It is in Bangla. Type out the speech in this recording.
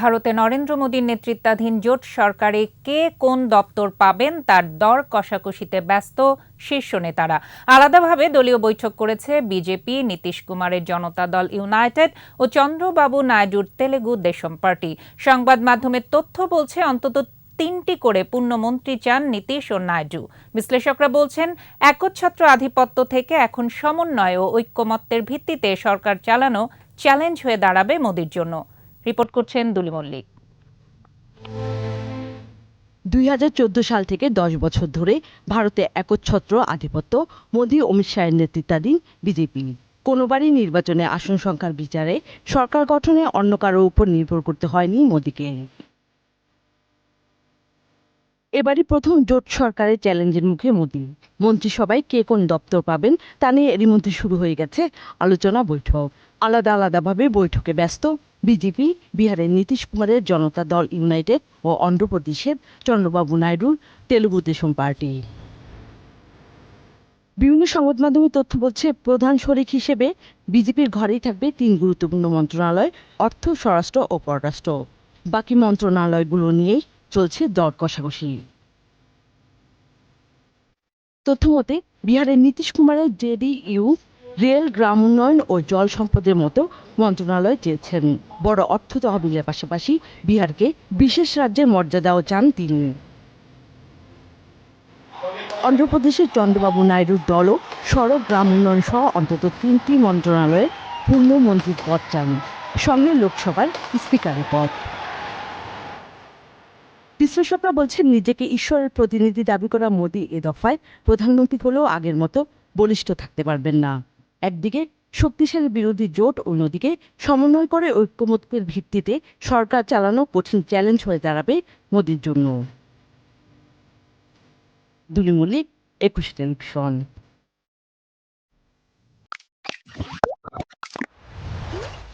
ভারতে নরেন্দ্র মোদীর নেতৃত্বাধীন জোট সরকারে কে কোন দপ্তর পাবেন তার দর কষাকষিতে ব্যস্ত শীর্ষ নেতারা। আলাদাভাবে দলীয় বৈঠক করেছে বিজেপি, নীতিশ কুমারের জনতা দল ইউনাইটেড ও চন্দ্রবাবু নাইডুর তেলেগু দেশম পার্টি। সংবাদ মাধ্যমের তথ্য বলছে, অন্তত তিনটি করে পূর্ণমন্ত্রী চান নীতিশ ও নাইডু। বিশ্লেষকরা বলছেন, একচ্ছত্র আধিপত্য থেকে এখন সমন্বয় ও ঐক্যমত্যের ভিত্তিতে সরকার চালানো চ্যালেঞ্জ হয়ে দাঁড়াবে মোদির জন্য। রিপোর্ট করছেন দুলি মল্লিক। দুই সাল থেকে দশ বছর ধরে ভারতে একচ্ছত্র আধিপত্য, মোদী অমিত শাহের নেতৃত্বাধীন বিজেপি। কোনোবারই নির্বাচনে আসন সংখ্যার বিচারে সরকার গঠনে অন্য কারও উপর নির্ভর করতে হয়নি মোদীকে। এবারই প্রথম জোট সরকারের চ্যালেঞ্জের মুখে মোদী। মন্ত্রিসভায় কে কোন দপ্তর পাবেন তা নিয়ে এরই মধ্যে শুরু হয়ে গেছে আলোচনা বৈঠক। আলাদা আলাদাভাবে বৈঠকে ব্যস্ত বিজেপি, বিহারের নীতিশ কুমারের জনতা দল ইউনাইটেড ও অন্ধ্রপ্রদেশের চন্দ্রবাবু নাইডুর তেলুগু দেশম পার্টি। বিভিন্ন সংবাদ মাধ্যমে তথ্য বলছে, প্রধান শরিক হিসেবে বিজেপির ঘরেই থাকবে তিন গুরুত্বপূর্ণ মন্ত্রণালয়, অর্থ, স্বরাষ্ট্র ও পররাষ্ট্র। বাকি মন্ত্রণালয়গুলো নিয়েই চলছে দর কষাকষি। তথ্যমতে, বিহারের নীতিশ কুমারের জেডিইউ রেল, গ্রাম উন্নয়ন ও জল সম্পদের মতো মন্ত্রণালয় চেয়েছেন। বড় অর্থ তহবিলের পাশাপাশি বিহারকে বিশেষ রাজ্যের মর্যাদাও চান তিনি। অন্ধ্রপ্রদেশের চন্দ্রবাবু নাইডুর দলও সড়ক, গ্রাম উন্নয়ন সহ অন্তত তিনটি মন্ত্রণালয়ের পূর্ণ মন্ত্রীর পদ চান। সঙ্গে লোকসভার স্পিকারের পদ। বিশ্লেষকরা বলছেন, নিজেকে ঈশ্বরের প্রতিনিধি দাবি করা মোদী এ দফায় প্রধানমন্ত্রী হলেও আগের মতো বলিষ্ঠ থাকতে পারবেন না। একদিকে শক্তিশালী বিরোধী জোট অন্যদিকে সমন্বয় করে ঐক্যমত্যের ভিত্তিতে সরকার চালানো কঠিন চ্যালেঞ্জ হয়ে দাঁড়াবে মোদীর জন্য। দুলি মল্লিক একুশে টেলিভিশন।